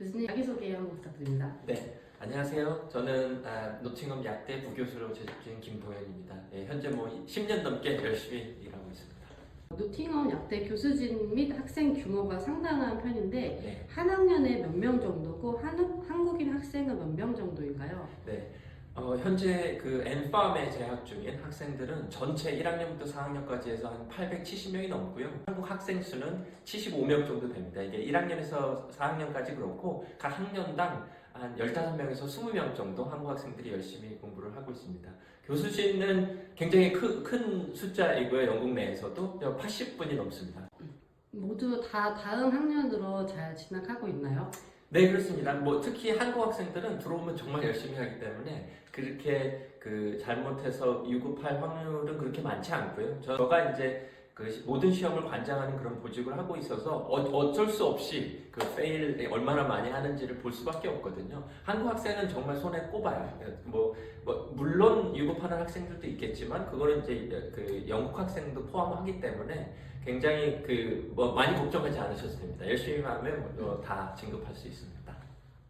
교수님 자기소개 한번 부탁드립니다. 네, 안녕하세요. 저는 아, 노팅엄 약대 부교수로 재직 중인 김동현입니다. 예, 현재 뭐 10년 넘게 열심히 일하고 있습니다. 노팅엄 약대 교수진 및 학생 규모가 상당한 편인데 네, 한 학년에 몇 명 정도고 한, 한국인 학생은 몇 명 정도인가요? 네. 어, 현재 그 N팜에 재학 중인 학생들은 전체 1학년부터 4학년까지 해서 한 870명이 넘고요. 한국 학생 수는 75명 정도 됩니다. 이게 1학년에서 4학년까지 그렇고 각 학년당 한 15명에서 20명 정도 한국 학생들이 열심히 공부를 하고 있습니다. 교수진은 굉장히 크, 큰 숫자이고요. 영국 내에서도 80분이 넘습니다. 모두 다 다음 학년으로 잘 진학하고 있나요? 네 그렇습니다. 뭐 특히 한국 학생들은 들어오면 정말 열심히 하기 때문에 그렇게 그 잘못해서 유급할 확률은 그렇게 많지 않고요. 저- 저가 이제 그 시- 모든 시험을 관장하는 그런 보직을 하고 있어서 어, 쩔수 없이 그 페일 얼마나 많이 하는지를 볼 수밖에 없거든요. 한국 학생은 정말 손에 꼽아요. 뭐, 뭐 물론 유급하는 학생들도 있겠지만 그거는 이제 그 영국 학생도 포함하기 때문에 굉장히 그 뭐 많이 걱정하지 않으셔도 됩니다. 열심히 하면 뭐다 진급할 수 있습니다.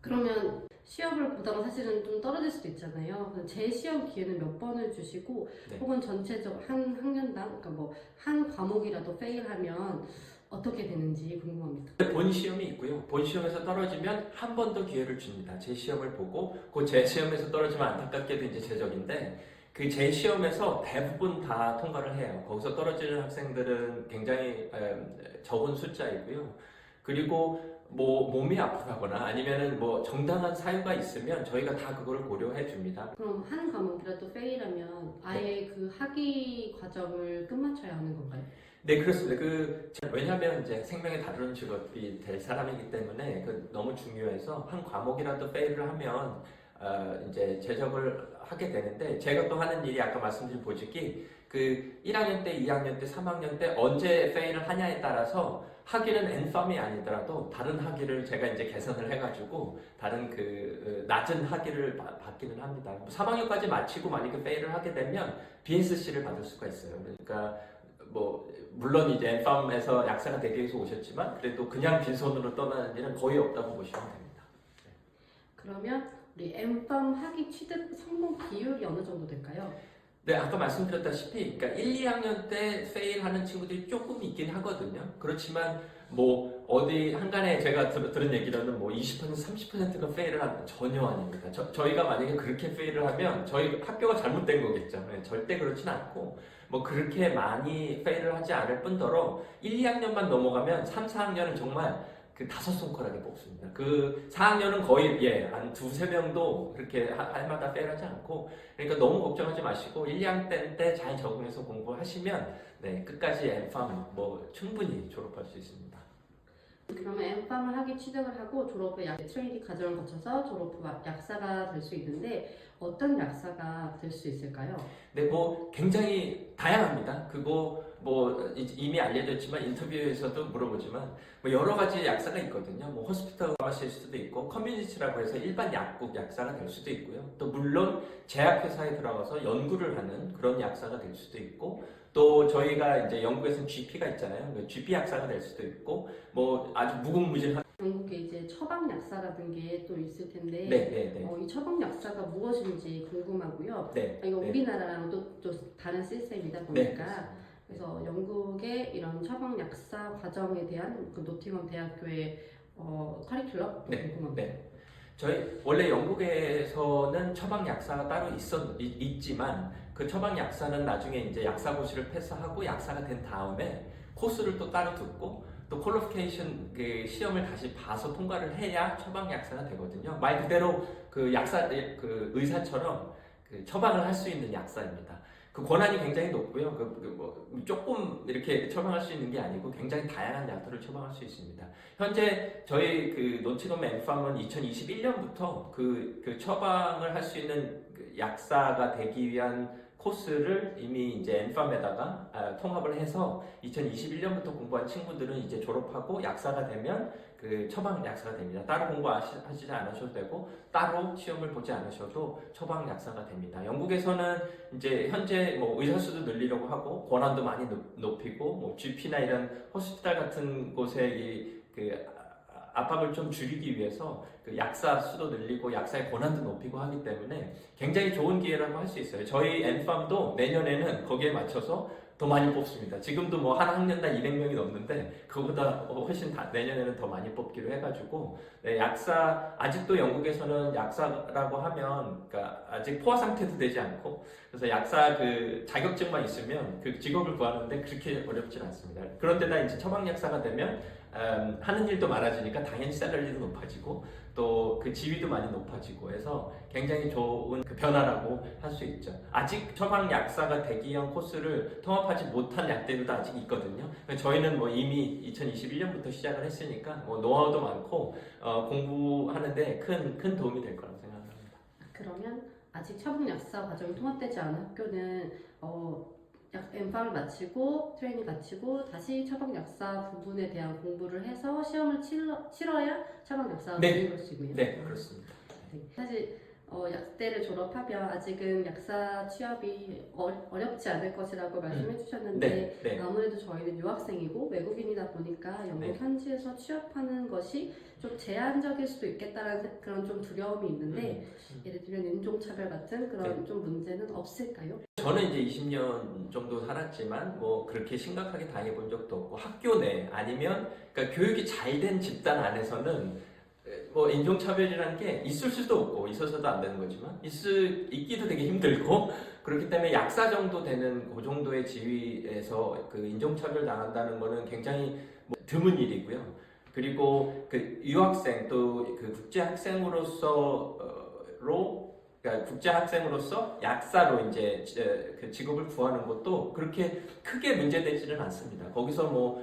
그러면 시험을 보다가 사실은 좀 떨어질 수도 있잖아요. 제 시험 기회는 몇 번을 주시고 네. 혹은 전체적 한 학년당 그러니까 뭐 한 과목이라도 페일하면 어떻게 되는지 궁금합니다. 본 시험이 있고요. 본 시험에서 떨어지면 한 번 더 기회를 줍니다. 제 시험을 보고 그 제 시험에서 떨어지면 안타깝게도 이제 제적인데 그 제 시험에서 대부분 다 통과를 해요. 거기서 떨어지는 학생들은 굉장히 음, 적은 숫자이고요. 그리고 뭐 몸이 아프다거나 아니면은 뭐 정당한 사유가 있으면 저희가 다 그거를 고려해 줍니다. 그럼 한 과목이라도 페일하면 아예 그 학위 과정을 끝마쳐야 하는 건가요? 네 그렇습니다. 그 왜냐하면 이제 생명에 다루는 직업이 될 사람이기 때문에 그 너무 중요해서 한 과목이라도 페일을 하면 어, 이제 제적을 하게 되는데 제가 또 하는 일이 아까 말씀드린 보직이 그 1학년 때, 2학년 때, 3학년 때 언제 페일을 하냐에 따라서 학위는 N팜이 아니더라도 다른 학위를 제가 이제 개선을 해가지고 다른 그 어, 낮은 학위를 받- 받기는 합니다. 3학년까지 마치고 만약에 페일을 하게 되면 BSC를 받을 수가 있어요. 그러니까 뭐 물론 이제 엠팜에서 약사가 되기 위해서 오셨지만 그래도 그냥 빈손으로 떠나는 일은 거의 없다고 보시면 됩니다. 그러면 우리 엠팜 학위 취득 성공 비율이 어느 정도 될까요? 네, 아까 말씀드렸다시피 그러니까 1, 2학년 때 페일하는 친구들이 조금 있긴 하거든요. 그렇지만 뭐 어디 한간에 제가 들, 들은 얘기로는 뭐 20% 30%가 페일을 하는 전혀 아닙니다. 저, 저희가 만약에 그렇게 페일을 하면 저희 학교가 잘못된 거겠죠. 네, 절대 그렇진 않고 뭐 그렇게 많이 페일을 하지 않을 뿐더러 1, 2학년만 넘어가면 3, 4학년은 정말 그 다섯 손가락에 뽑습니다. 그 4학년은 거의 예, 한 두세 명도 그렇게 하- 할마다 페일하지 않고 그러니까 너무 걱정하지 마시고 1, 2학년 때 잘 적응해서 공부하시면 네, 끝까지 엠팜 뭐 충분히 졸업할 수 있습니다. 그러면 엠팜을 학위 취득을 하고 졸업 후 약 트레이닝 과정을 거쳐서 졸업 후 약사가 될 수 있는데 어떤 약사가 될 수 있을까요? 네, 뭐 굉장히 다양합니다. 그거 뭐 이- 이미 알려졌지만 인터뷰에서도 물어보지만 뭐 여러 가지 약사가 있거든요. 뭐 호스피탈 파마시스트도 있고 커뮤니티라고 해서 일반 약국 약사가 될 수도 있고요. 또 물론 제약회사에 들어가서 연구를 하는 그런 약사가 될 수도 있고 또 저희가 이제 영국에서는 GP가 있잖아요. 그 GP 약사가 될 수도 있고 뭐 아주 무궁무진한 영국에 이제 처방 약사라는 게또 있을 텐데 네, 네, 네. 어, 이 처방 약사가 무엇인지 궁금하고요. 네. 이거 네. 우리나라랑 또, 또 다른 시스템이다 네. 보니까 그래서 영국의 이런 처방 약사 과정에 대한 그 노팅엄 대학교의 어, 커리큘럼 네, 궁금합니다. 네. 저희 원래 영국에서는 처방 약사가 따로 있었 있- 있지만 그 처방 약사는 나중에 이제 약사 고시를 패스하고 약사가 된 다음에 코스를 또 따로 듣고 또 퀄리피케이션 그 시험을 다시 봐서 통과를 해야 처방 약사가 되거든요. 말 그대로 그 약사 그 의사처럼 그 처방을 할 수 있는 약사입니다. 그 권한이 굉장히 높고요. 그, 그 뭐, 조금 이렇게 처방할 수 있는 게 아니고 굉장히 다양한 약들을 처방할 수 있습니다. 현재 저희 그 노치검 엠팜은 2021년부터 그, 그 처방을 할 수 있는 그 약사가 되기 위한 코스를 이미 이제 엠팜에다가 아, 통합을 해서 2021년부터 공부한 친구들은 이제 졸업하고 약사가 되면 그 처방 약사가 됩니다. 따로 공부하시지 않으셔도 되고 따로 시험을 보지 않으셔도 처방 약사가 됩니다. 영국에서는 이제 현재 뭐 의사 수도 늘리려고 하고 권한도 많이 높- 높이고 뭐 GP나 이런 호스피탈 같은 곳에 이그 압박을 좀 줄이기 위해서 그 약사 수도 늘리고 약사의 권한도 높이고 하기 때문에 굉장히 좋은 기회라고 할 수 있어요. 저희 엔팜도 내년에는 거기에 맞춰서 더 많이 뽑습니다. 지금도 뭐 한 학년당 200명이 넘는데 그보다 훨씬 다, 내년에는 더 많이 뽑기로 해가지고 네, 약사 아직도 영국에서는 약사라고 하면 그러니까 아직 포화 상태도 되지 않고 그래서 약사 그 자격증만 있으면 그 직업을 구하는데 그렇게 어렵진 않습니다. 그런데다 이제 처방 약사가 되면 음, 하는 일도 많아지니까 당연히 셀러리도 높아지고 또 그 지위도 많이 높아지고 해서 굉장히 좋은 그 변화라고 할 수 있죠. 아직 처방 약사가 위한 코스를 통합 하지 못한 약대들도 아직 있거든요. 저희는 뭐 이미 2021년부터 시작을 했으니까 뭐 노하우도 많고 어, 공부하는데 큰 큰 도움이 될 거라고 생각합니다. 그러면 아직 처분 약사 과정이 통합되지 않은 학교는 어, 약 엠팜을 마치고 트레이닝 마치고 다시 처방 약사 부분에 대한 공부를 해서 시험을 치러, 치러야 처방 약사가 네. 되는 수 있군요. 네, 그렇습니다. 네. 사실 어, 약대를 졸업하면 아직은 약사 취업이 어, 어렵지 않을 것이라고 말씀해 주셨는데 네, 네. 아무래도 저희는 유학생이고 외국인이다 보니까 영국 네. 현지에서 취업하는 것이 좀 제한적일 수도 있겠다라는 그런 좀 두려움이 있는데 음. 예를 들면 인종차별 같은 그런 좀 문제는 없을까요? 저는 이제 20년 정도 살았지만 뭐 그렇게 심각하게 당해본 적도 없고 학교 내 아니면 그러니까 교육이 잘 된 집단 안에서는 뭐 인종차별이라는 게 있을 수도 없고 있어서도 안 되는 거지만 있을 있기도 되게 힘들고 그렇기 때문에 약사 정도 되는 그 정도의 지위에서 그 인종차별 당한다는 거는 굉장히 뭐 드문 일이고요. 그리고 그 유학생 또 그 국제 학생으로서로 그러니까 국제 학생으로서 약사로 이제 지- 그 직업을 구하는 것도 그렇게 크게 문제되지는 않습니다. 거기서 뭐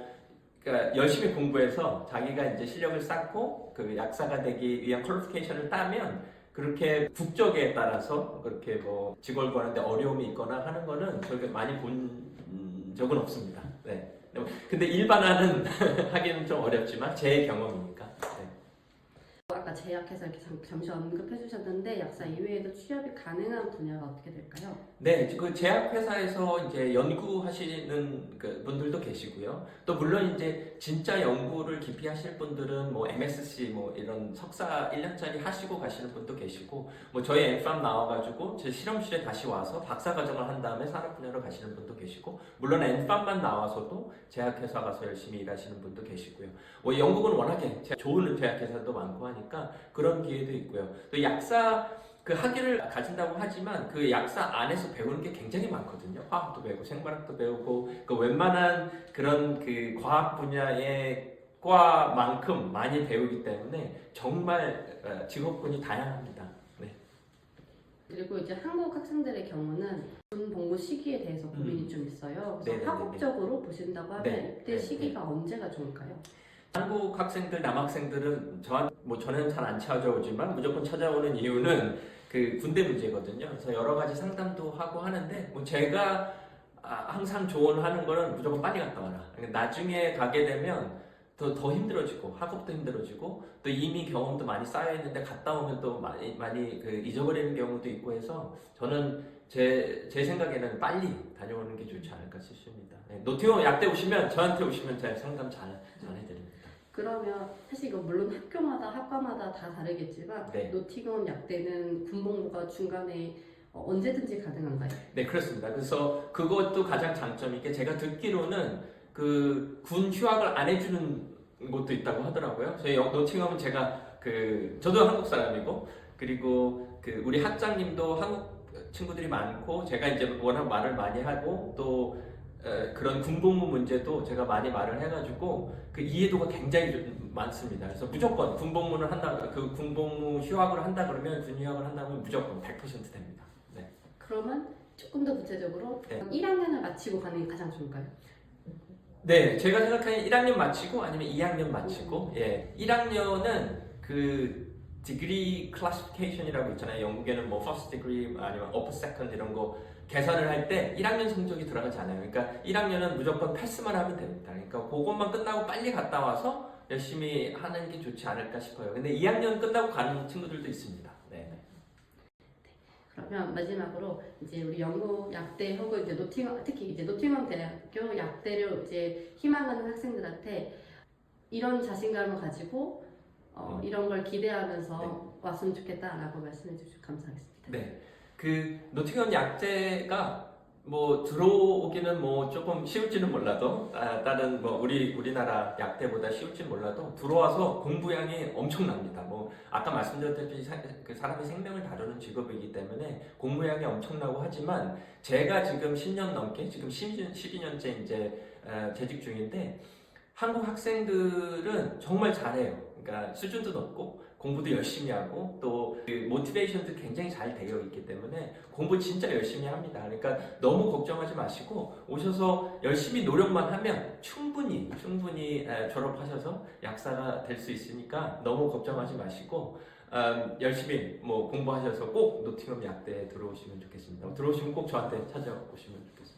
그러니까 열심히 공부해서 자기가 이제 실력을 쌓고 그 약사가 되기 위한 퀄리피케이션을 따면 그렇게 국적에 따라서 그렇게 뭐 직업을 구하는데 어려움이 있거나 하는 거는 저희가 많이 본 음, 적은 없습니다. 네. 근데 일반화는 하기는 좀 어렵지만 제 경험이니까. 네. 아까 제약회사 이렇게 잠, 잠시 언급해 주셨는데 약사 이외에도 취업이 가능한 분야가 어떻게 될까요? 네, 그 제약회사에서 이제 연구하시는 그 분들도 계시고요. 또 물론 이제 진짜 연구를 깊이 하실 분들은 뭐 MSc 뭐 이런 석사 1년짜리 하시고 가시는 분도 계시고 뭐 저희 엠팜 나와가지고 제 실험실에 다시 와서 박사 과정을 한 다음에 산업 분야로 가시는 분도 계시고 물론 엠팜만 나와서도 제약회사 가서 열심히 일하시는 분도 계시고요. 뭐 영국은 워낙에 제- 좋은 제약회사도 많고 하니까 그런 기회도 있고요. 또 약사 그 학위를 가진다고 하지만 그 약사 안에서 배우는 게 굉장히 많거든요. 화학도 배우고 생물학도 배우고 그 웬만한 그런 그 과학 분야의 과만큼 많이 배우기 때문에 정말 어, 직업군이 다양합니다. 네. 그리고 이제 한국 학생들의 경우는 군 복무 시기에 대해서 고민이 좀 있어요. 그래서 음. 네네네네. 학업적으로 보신다고 하면 네, 이때 네, 시기가 언제가 좋을까요? 한국 학생들, 남학생들은 저한 뭐 저는 잘 안 찾아오지만 무조건 찾아오는 이유는 그 군대 문제거든요. 그래서 여러 가지 상담도 하고 하는데 뭐 제가 아, 항상 조언하는 거는 무조건 빨리 갔다 와라. 그러니까 나중에 가게 되면 더, 더 힘들어지고 학업도 힘들어지고 또 이미 경험도 많이 쌓여 있는데 갔다 오면 또 많이 많이 그 잊어버리는 경우도 있고 해서 저는 제, 제 생각에는 빨리 다녀오는 게 좋지 않을까 싶습니다. 네, 노티오 약대 오시면 저한테 오시면 제가 상담 잘, 잘 해드립니다. 그러면 사실 이거 물론 학교마다 학과마다 다 다르겠지만 네. 노티검 약대는 군복무가 중간에 어, 언제든지 가능한가요? 네, 그렇습니다. 그래서 그것도 가장 장점인 게 제가 듣기로는 그 군 휴학을 안 해주는 곳도 있다고 하더라고요. 저희 영- 노팅엄은 제가 그 저도 한국 사람이고 그리고 그 우리 학장님도 한국 친구들이 많고 제가 이제 워낙 말을 많이 하고 또 에, 그런 군복무 문제도 제가 많이 말을 해가지고 그 이해도가 굉장히 좀 많습니다. 그래서 무조건 군복무를 한다, 그 군복무 휴학을 한다 그러면 군 휴학을 한다면 무조건 100% 됩니다. 그러면 조금 더 구체적으로 네. 1학년을 마치고 가는 게 가장 좋을까요? 네, 제가 생각하는 1학년 마치고 아니면 2학년 마치고, 예, 1학년은 그 디그리 클래시피케이션이라고 있잖아요. 영국에는 뭐 first degree 아니면 upper second 이런 거 계산을 할 때 1학년 성적이 들어가지 않아요. 그러니까 1학년은 무조건 패스만 하면 됩니다. 그러니까 그것만 끝나고 빨리 갔다 와서 열심히 하는 게 좋지 않을까 싶어요. 근데 2학년 끝나고 가는 친구들도 있습니다. 네. 그러면 마지막으로 이제 우리 영국 약대 혹은 이제 노팅엄 특히 이제 노팅엄 대학교 약대를 이제 희망하는 학생들한테 이런 자신감을 가지고 어, 음. 이런 걸 기대하면서 왔으면 좋겠다라고 말씀해 주셔서 감사하겠습니다. 네. 그 노팅엄 약제가 뭐 들어오기는 뭐 조금 쉬울지는 몰라도 아, 다른 뭐 우리 우리나라 약대보다 쉬울지 몰라도 들어와서 공부량이 엄청납니다. 뭐 아까 말씀드렸듯이 사, 그 사람의 생명을 다루는 직업이기 때문에 공부량이 엄청나고 하지만 제가 지금 10년 넘게 지금 12, 12년째 이제 어, 재직 중인데 한국 학생들은 정말 잘해요. 그러니까 수준도 높고 공부도 열심히 하고 또그 모티베이션도 굉장히 잘 되어 있기 때문에 공부 진짜 열심히 합니다. 그러니까 너무 걱정하지 마시고 오셔서 열심히 노력만 하면 충분히 충분히 에, 졸업하셔서 약사가 될 수 있으니까 너무 걱정하지 마시고 음, 열심히 뭐 공부하셔서 꼭 노팅엄 약대에 들어오시면 좋겠습니다. 들어오시면 꼭 저한테 찾아오시면 좋겠습니다.